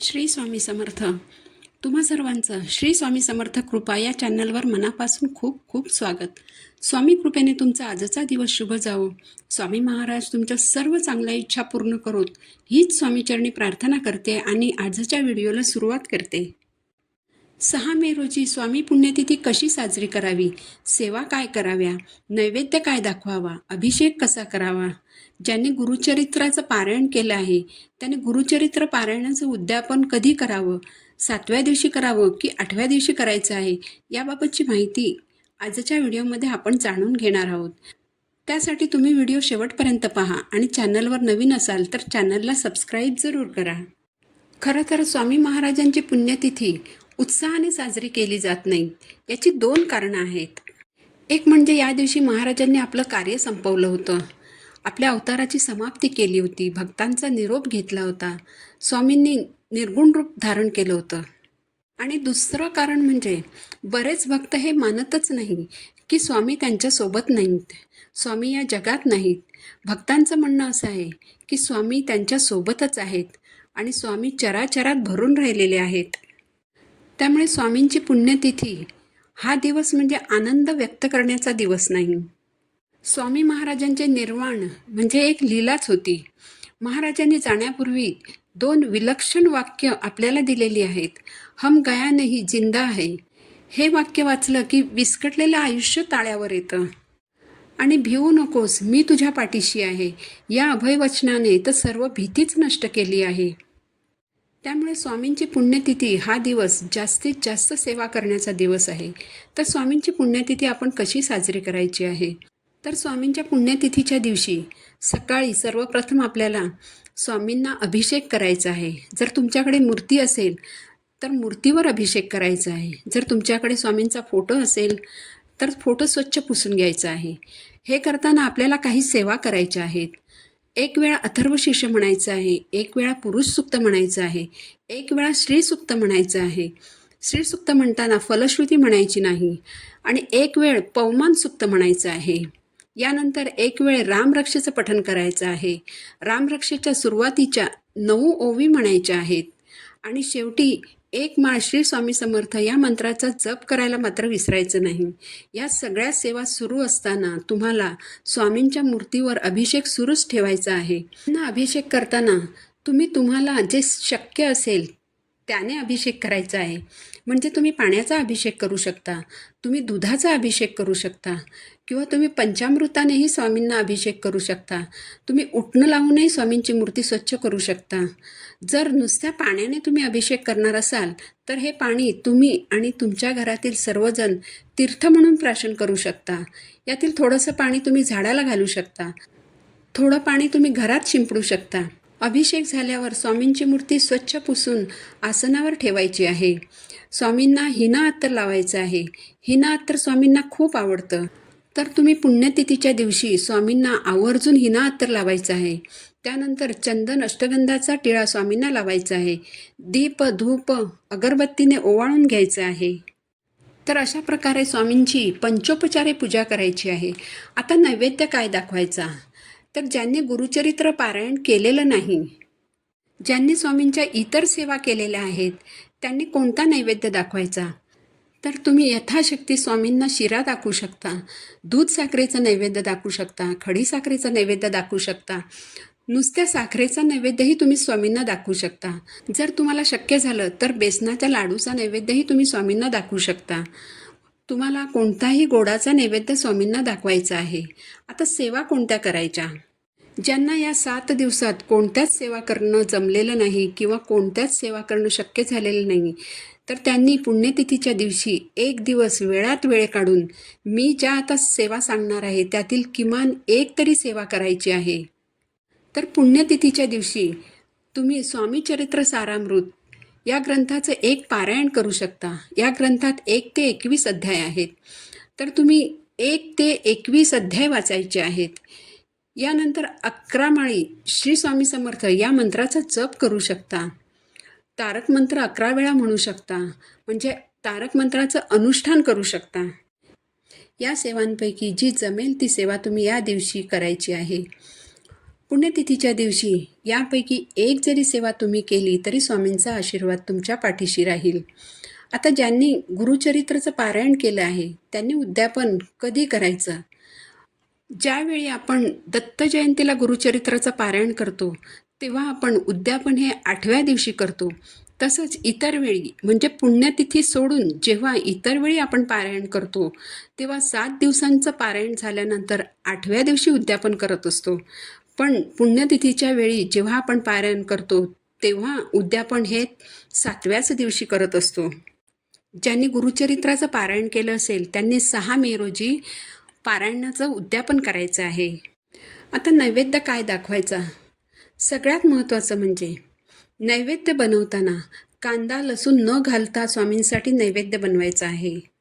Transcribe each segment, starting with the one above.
श्री स्वामी समर्थ. तुम्हा सर्वांचं श्री स्वामी समर्थ कृपा या चॅनलवर मनापासून खूप खूप स्वागत. स्वामी कृपेने तुमचा आजचा दिवस शुभ जावो. स्वामी महाराज तुमच्या सर्व चांगल्या इच्छा पूर्ण करोत. हीच स्वामीचरणी प्रार्थना करते आणि आजच्या व्हिडिओला सुरुवात करते. सहा मे रोजी स्वामी पुण्यतिथी कशी साजरी करावी? सेवा काय कराव्या? नैवेद्य काय दाखवावा? अभिषेक कसा करावा? ज्यांनी गुरुचरित्राचं पारायण केलं आहे त्याने गुरुचरित्र पारायणाचं उद्यापन कधी करावं? सातव्या दिवशी करावं की आठव्या दिवशी करायचं आहे? याबाबतची माहिती आजच्या व्हिडिओमध्ये आपण जाणून घेणार आहोत. त्यासाठी तुम्ही व्हिडिओ शेवटपर्यंत पहा आणि चॅनलवर नवीन असाल तर चॅनलला सबस्क्राईब जरूर करा. खरं तर स्वामी महाराजांची पुण्यतिथी उत्साहाने साजरी केली जात नाही. याची दोन कारणं आहेत. एक म्हणजे या दिवशी महाराजांनी आपलं कार्य संपवलं होतं. आपल्या अवताराची समाप्ती केली होती. भक्तांचा निरोप घेतला होता. स्वामींनी निर्गुण रूप धारण केलं होतं. आणि दुसरं कारण म्हणजे बरेच भक्त हे मानतच नाही की स्वामी त्यांच्यासोबत नाहीत. स्वामी या जगात नाहीत. भक्तांचं म्हणणं असं आहे की स्वामी त्यांच्यासोबतच आहेत आणि स्वामी चराचरात भरून राहिलेले आहेत. त्यामुळे स्वामींची पुण्यतिथी हा दिवस म्हणजे आनंद व्यक्त करण्याचा दिवस नाही. स्वामी महाराजांचे निर्वाण म्हणजे एक लीलाच होती. महाराजांनी जाण्यापूर्वी दोन विलक्षण वाक्य आपल्याला दिलेली आहेत. हम गया नाही जिंदा आहे हे वाक्य वाचलं की विस्कटलेलं आयुष्य ताळ्यावर येतं. आणि भिवू नकोस मी तुझ्या पाठीशी आहे. या अभयवचनाने तर सर्व भीतीच नष्ट केली आहे. त्यामुळे स्वामींची पुण्यतिथी हा दिवस जास्तीत जास्त सेवा करण्याचा दिवस आहे. तर स्वामींची पुण्यतिथी आपण कशी साजरी करायची आहे? तर स्वामींच्या पुण्यतिथीच्या दिवशी सकाळी सर्वप्रथम आपल्याला स्वामींना अभिषेक करायचा आहे. जर तुमच्याकडे मूर्ती असेल तर मूर्तीवर अभिषेक करायचा आहे. जर तुमच्याकडे स्वामींचा फोटो असेल तर फोटो स्वच्छ पुसून घ्यायचा आहे. हे करताना आपल्याला काही सेवा करायच्या आहेत. एक वेळा अथर्व शिष्य म्हणायचं आहे एक वेळा पुरुष सुक्त म्हणायचं आहे एक वेळा श्री म्हणायचं आहे. श्री म्हणताना फलश्रुती म्हणायची नाही आणि एक वेळ पवमान सुक्त म्हणायचं आहे. यानंतर एक वेळ रामरक्षेचं पठण करायचं आहे. रामरक्षेच्या सुरुवातीच्या नऊ ओवी म्हणायच्या आहेत. आणि शेवटी एक माळ श्री स्वामी समर्थ या मंत्राचा जप करायला मात्र विसरायचं नाही. या सगळ्या सेवा सुरू असताना तुम्हाला स्वामींच्या मूर्तीवर अभिषेक सुरूच ठेवायचा आहे. ना अभिषेक करताना तुम्ही तुम्हाला जे शक्य असेल त्याने अभिषेक करायचा आहे. म्हणजे तुम्ही पाण्याचा अभिषेक करू शकता तुम्ही दुधाचा अभिषेक करू शकता किंवा तुम्ही पंचामृतानेही स्वामींना अभिषेक करू शकता तुम्ही उठणं लावूनही स्वामींची मूर्ती स्वच्छ करू शकता. जर नुसत्या पाण्याने तुम्ही अभिषेक करणार असाल तर हे पाणी तुम्ही आणि तुमच्या घरातील सर्वजण तीर्थ म्हणून प्राशन करू शकता. यातील थोडंसं पाणी तुम्ही झाडाला घालू शकता. थोडं पाणी तुम्ही घरात शिंपडू शकता. अभिषेक झाल्यावर स्वामींची मूर्ती स्वच्छ पुसून आसनावर ठेवायची आहे. स्वामींना हिना अत्तर लावायचं आहे. हिना अत्तर स्वामींना खूप आवडतं. तर तुम्ही पुण्यतिथीच्या दिवशी स्वामींना आवर्जून हिना अत्तर लावायचं आहे. त्यानंतर चंदन अष्टगंधाचा टिळा स्वामींना लावायचा आहे. दीप धूप अगरबत्तीने ओवाळून घ्यायचं आहे. तर अशा प्रकारे स्वामींची पंचोपचारे पूजा करायची आहे. आता नैवेद्य काय दाखवायचा? तर ज्यांनी गुरुचरित्र पारायण केलेलं नाही ज्यांनी स्वामींच्या इतर सेवा केलेल्या आहेत त्यांनी कोणता नैवेद्य दाखवायचा? तर तुम्ही यथाशक्ती स्वामींना शिरा दाखवू शकता दूध साखरेचं नैवेद्य दाखवू शकता खडी साखरेचं नैवेद्य दाखवू शकता नुसत्या साखरेचा नैवेद्यही तुम्ही स्वामींना दाखवू शकता. जर तुम्हाला शक्य झालं तर बेसनाच्या लाडूचा नैवेद्यही तुम्ही स्वामींना दाखवू शकता. तुम्हाला कोणताही गोडाचा नैवेद्य स्वामींना दाखवायचा आहे. आता सेवा कोणत्या करायच्या? ज्यांना या सात दिवसात कोणत्याच सेवा करणं जमलेलं नाही किंवा कोणत्याच सेवा करणं शक्य झालेलं नाही तर त्यांनी पुण्यतिथीच्या दिवशी एक दिवस वेळात वेळ काढून मी ज्या आता सेवा सांगणार आहे त्यातील किमान एक तरी सेवा करायची आहे. तर पुण्यतिथीच्या दिवशी तुम्ही स्वामी चरित्र सारामृत या ग्रंथाचं एक पारायण करू शकता. या ग्रंथात एक ते एकवीस अध्याय आहेत. तर तुम्ही एक ते एकवीस अध्याय वाचायचे आहेत. यानंतर अकरा माळी श्री स्वामी समर्थ या मंत्राचा जप करू शकता. तारक मंत्र अकरा वेळा म्हणू शकता. म्हणजे तारक मंत्राचं अनुष्ठान करू शकता. या सेवांपैकी जी जमेल ती सेवा तुम्ही या दिवशी करायची आहे. पुण्यतिथीच्या दिवशी यापैकी एक जरी सेवा तुम्ही केली तरी स्वामींचा आशीर्वाद तुमच्या पाठीशी राहील. आता ज्यांनी गुरुचरित्राचं पारायण केलं आहे त्यांनी उद्यापन कधी करायचं? ज्यावेळी आपण दत्त जयंतीला गुरुचरित्राचं पारायण करतो तेव्हा आपण उद्यापन हे आठव्या दिवशी करतो. तसंच इतर वेळी म्हणजे पुण्यतिथी सोडून जेव्हा इतर वेळी आपण पारायण करतो तेव्हा सात दिवसांचं पारायण झाल्यानंतर आठव्या दिवशी उद्यापन करत असतो. पण पुण्यतिथीच्या वेळी जेव्हा आपण पारायण करतो तेव्हा उद्यापन हे सातव्याच दिवशी करत असतो. ज्यांनी गुरुचरित्राचं पारायण केलं असेल त्यांनी सहा मे रोजी पारायणाचं उद्यापन करायचं आहे. आता नैवेद्य काय दाखवायचा? सगळ्यात महत्त्वाचं म्हणजे नैवेद्य बनवताना कांदा लसूण न घालता स्वामींसाठी नैवेद्य बनवायचा आहे.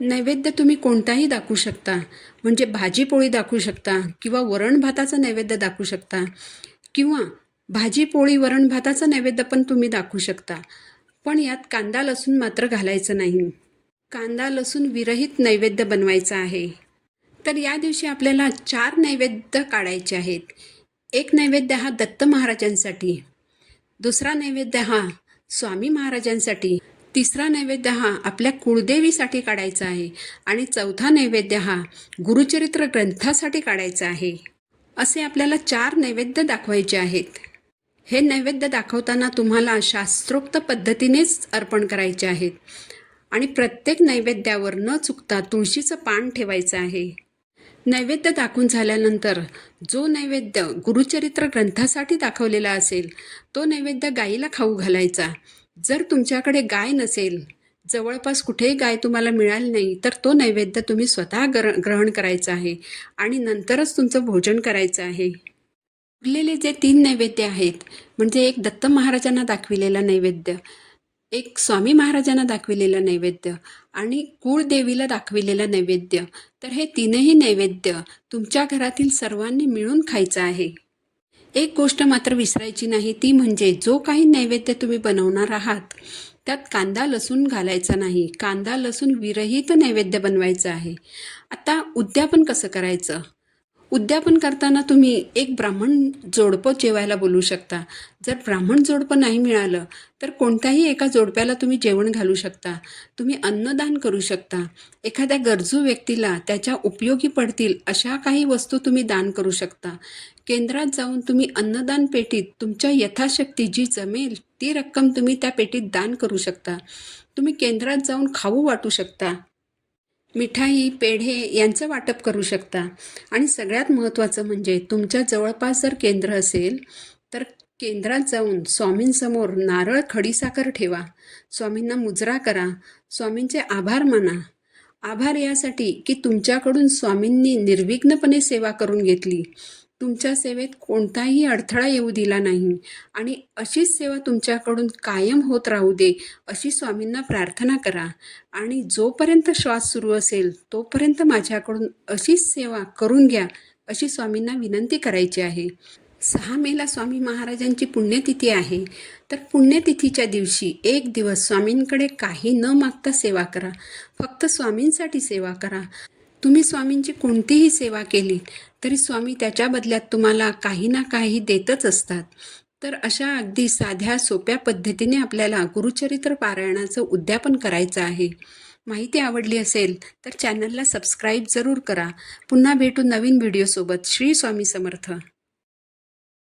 नैवेद्य तुम्ही कोणताही दाखवू शकता. म्हणजे भाजीपोळी दाखवू शकता किंवा वरणभाताचं नैवेद्य दाखवू शकता किंवा भाजीपोळी वरणभाताचं वरण नैवेद्य पण तुम्ही दाखवू शकता. पण यात कांदा लसूण मात्र घालायचं नाही. कांदा लसूण विरहित नैवेद्य बनवायचा आहे. तर या दिवशी आपल्याला चार नैवेद्य काढायचे आहेत. एक नैवेद्य हा दत्त महाराजांसाठी दुसरा नैवेद्य हा स्वामी महाराजांसाठी तिसरा नैवेद्य हा आपल्या कुळदेवीसाठी काढायचा आहे आणि चौथा नैवेद्य हा गुरुचरित्र ग्रंथासाठी काढायचा आहे. असे आपल्याला चार नैवेद्य दाखवायचे आहेत. हे नैवेद्य दाखवताना तुम्हाला शास्त्रोक्त पद्धतीनेच अर्पण करायचे आहेत. आणि प्रत्येक नैवेद्यावर न चुकता तुळशीचं पान ठेवायचं आहे. नैवेद्य दाखवून झाल्यानंतर जो नैवेद्य गुरुचरित्र ग्रंथासाठी दाखवलेला असेल तो नैवेद्य गाईला खाऊ घालायचा. जर तुमच्याकडे गाय नसेल जवळपास कुठेही गाय तुम्हाला मिळाली नाही तर तो नैवेद्य तुम्ही स्वतः ग्र ग्रहण करायचा आहे आणि नंतरच तुमचं भोजन करायचं आहे. उरलेले जे तीन नैवेद्य आहेत म्हणजे एक दत्त महाराजांना दाखविलेला नैवेद्य एक स्वामी महाराजांना दाखविलेलं नैवेद्य आणि कुळदेवीला दाखविलेलं नैवेद्य तर हे तीनही नैवेद्य तुमच्या घरातील सर्वांनी मिळून खायचं आहे. एक गोष्ट मात्र विसरायची नाही ती म्हणजे जो काही नैवेद्य तुम्ही बनवणार आहात त्यात कांदा लसूण घालायचा नाही. कांदा लसूण विरहित नैवेद्य बनवायचं आहे. आता उद्यापन कसं करायचं? उद्यापन करताना तुम्ही एक ब्राह्मण जोडपं जेवायला बोलू शकता. जर ब्राह्मण जोडपं नाही मिळालं तर कोणत्याही एका जोडप्याला तुम्ही जेवण घालू शकता. तुम्ही अन्नदान करू शकता. एखाद्या गरजू व्यक्तीला त्याच्या उपयोगी पडतील अशा काही वस्तू तुम्ही दान करू शकता. केंद्रात जाऊन तुम्ही अन्नदान पेटीत तुमच्या यथाशक्ती जी जमेल ती रक्कम तुम्ही त्या पेटीत दान करू शकता. तुम्ही केंद्रात जाऊन खाऊ वाटू शकता. मिठाई पेढे यांचं वाटप करू शकता. आणि सगळ्यात महत्त्वाचं म्हणजे तुमच्या जवळपास जर केंद्र असेल तर केंद्रात जाऊन स्वामींसमोर नारळ खडीसाखर ठेवा. स्वामींना मुजरा करा. स्वामींचे आभार माना. आभार यासाठी की तुमच्याकडून स्वामींनी निर्विघ्नपणे सेवा करून घेतली. तुमच्या सेवेत कोणताही अडथळा येऊ दिला नाही. आणि अशीच सेवा तुमच्याकडून कायम होत राहू दे अशी स्वामींना प्रार्थना करा. आणि जोपर्यंत श्वास सुरू असेल तोपर्यंत माझ्याकडून अशीच सेवा करून घ्या अशी स्वामींना विनंती करायची आहे. सहा मेला स्वामी महाराजांची पुण्यतिथी आहे. तर पुण्यतिथीच्या दिवशी एक दिवस स्वामींकडे काही न मागता सेवा करा. फक्त स्वामींसाठी सेवा करा. तुम्ही स्वामींची कोणतीही सेवा केली तरी स्वामी त्याच्या बदल्यात तुम्हाला काही ना काही देतच असतात. तर अशा अगदी साध्या सोप्या पद्धतीने आपल्याला गुरुचरित्र पारायणाचं उद्यापन करायचं आहे. माहिती आवडली असेल तर चॅनलला सबस्क्राईब जरूर करा. पुन्हा भेटू नवीन व्हिडिओसोबत. श्री स्वामी समर्थ.